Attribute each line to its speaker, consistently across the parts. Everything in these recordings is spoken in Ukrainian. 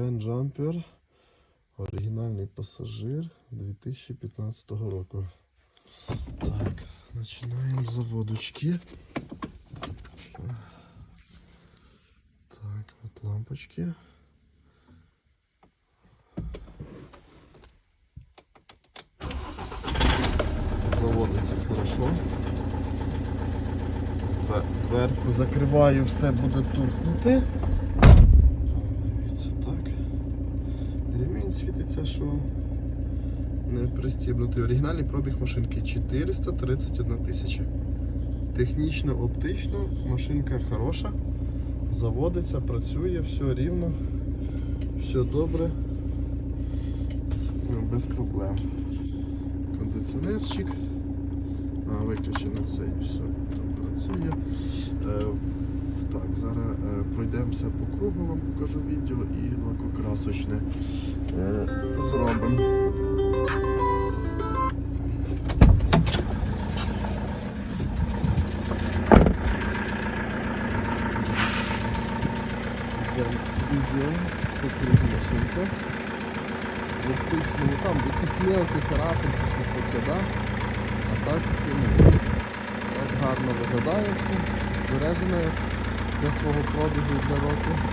Speaker 1: Jumper. Оригінальний пасажир 2015 року. Так, починаємо з заводочки. Так, от лампочки. Заводиться хорошо. Две- Дверку закриваю, все буде туркнути. Світиться, що не пристібнутий. Оригінальний пробіг машинки 431 тисяча. Технічно, оптично, машинка хороша. Заводиться, працює, все рівно, все добре, ну, без проблем. Кондиціонерчик. А, виключено цей, все, працює. Е, так, зараз е, пройдемося по кругу, вам покажу відео і лакокрасочне е, зробимо. Ну там якісь мелкі царапинки, щось таке, да? А так, ну, гарно виглядає все, збережено для свого пробігу для року. Е,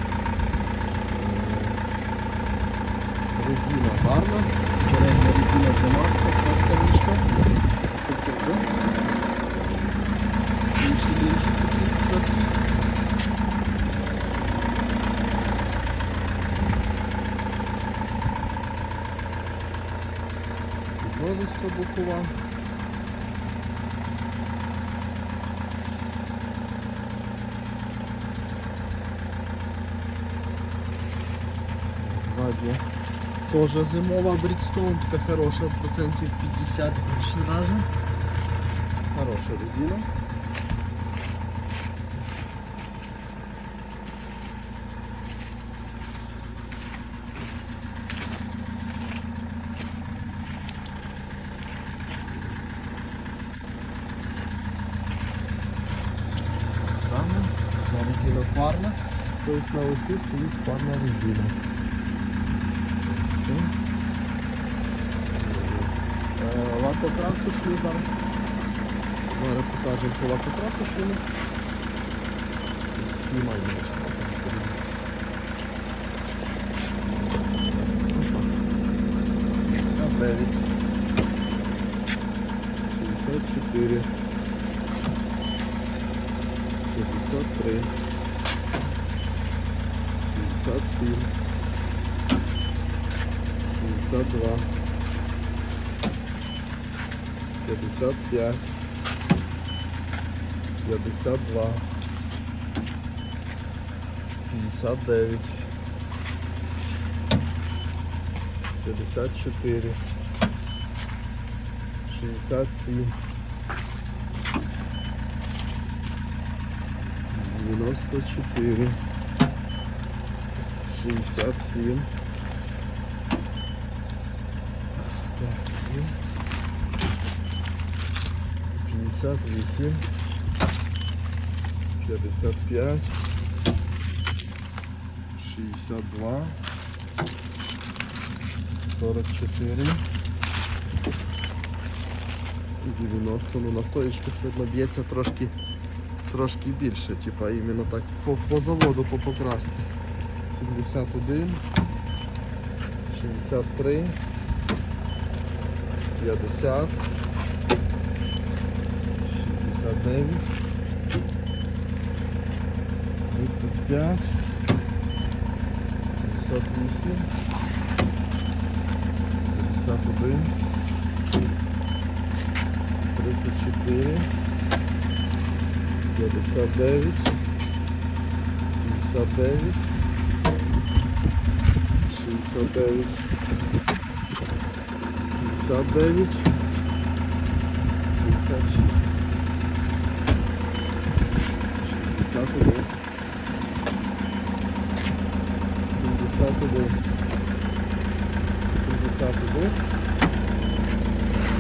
Speaker 1: Резина гарна, передня резина замарка, цепка мішка, цепка вже. Інші інші такі. Підложечка бокова. Задня тоже зимова Bridgestone, така хороша, процентів 50 більше даже. Хороша резина. Так само, вся резина парна, тобто на осі стоїть парна резина. лакокрасочний бар. Зараз покажемо по лакокрасочному. Знімаємо. Дев'ять. 64. 53. 67. 62. 55 52 59 54 67 94 67 Так, есть. 58, 55, 62, 44 і 90. Ну на стоїчках видно б'ється трошки, трошки більше, типа іменно так по, по заводу, по покрасці. 71, 63, 50, 69, 35, 58, 51, 34, 59, 59, 69, 59, 66. 61, 71, 71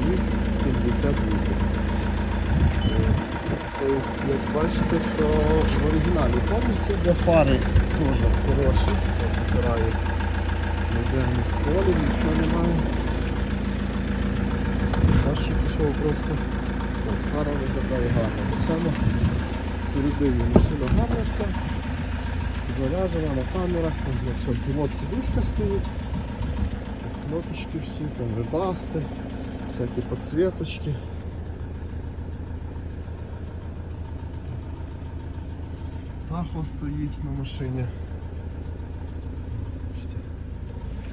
Speaker 1: і 78. Тобто, як бачите, що в оригіналі повністю для фари теж хороші. Втираю Ніде ні сколів, нічого немає. Перший пішов просто. Фара виглядає гарно. Так само всередині машина гарна вся. Заряджена на камерах, там все. Пілот сидушка стоїть. Кнопочки всі, там вебасти, всякі підсвіточки. Тахо стоїть на машині. Бачите,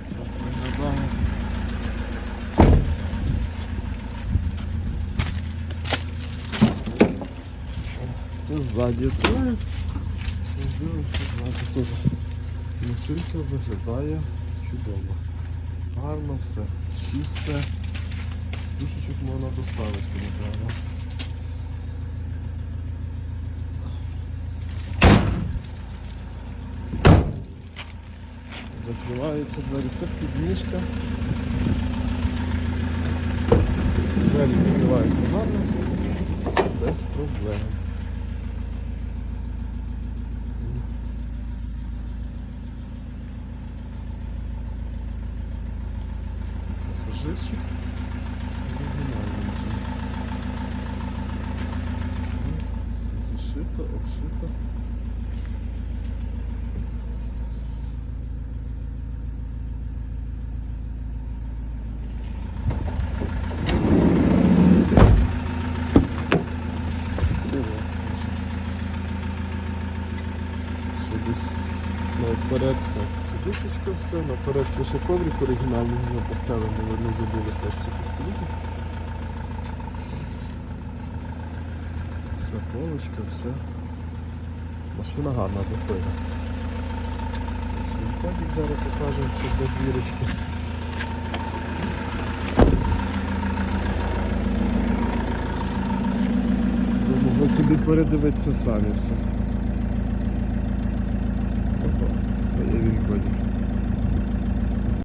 Speaker 1: Так виглядає. Це ззаді троє. Ззаді теж. Машинка виглядає чудово. Гарно все. Чисте. Сидушечок можна доставити, напевно. Закриваються двері. Це підніжка. Двері закриваються гарно. Без проблем. Все зашито, обшито. Ще десь наперед так, сидушечка все, наперед лише коврик оригінальний ми поставили, не забули перці постійно. Все полочка, все. Машина гарна, достойна. Кодик зараз покажемо, що без вірочки. Ви могли собі передивитися самі все.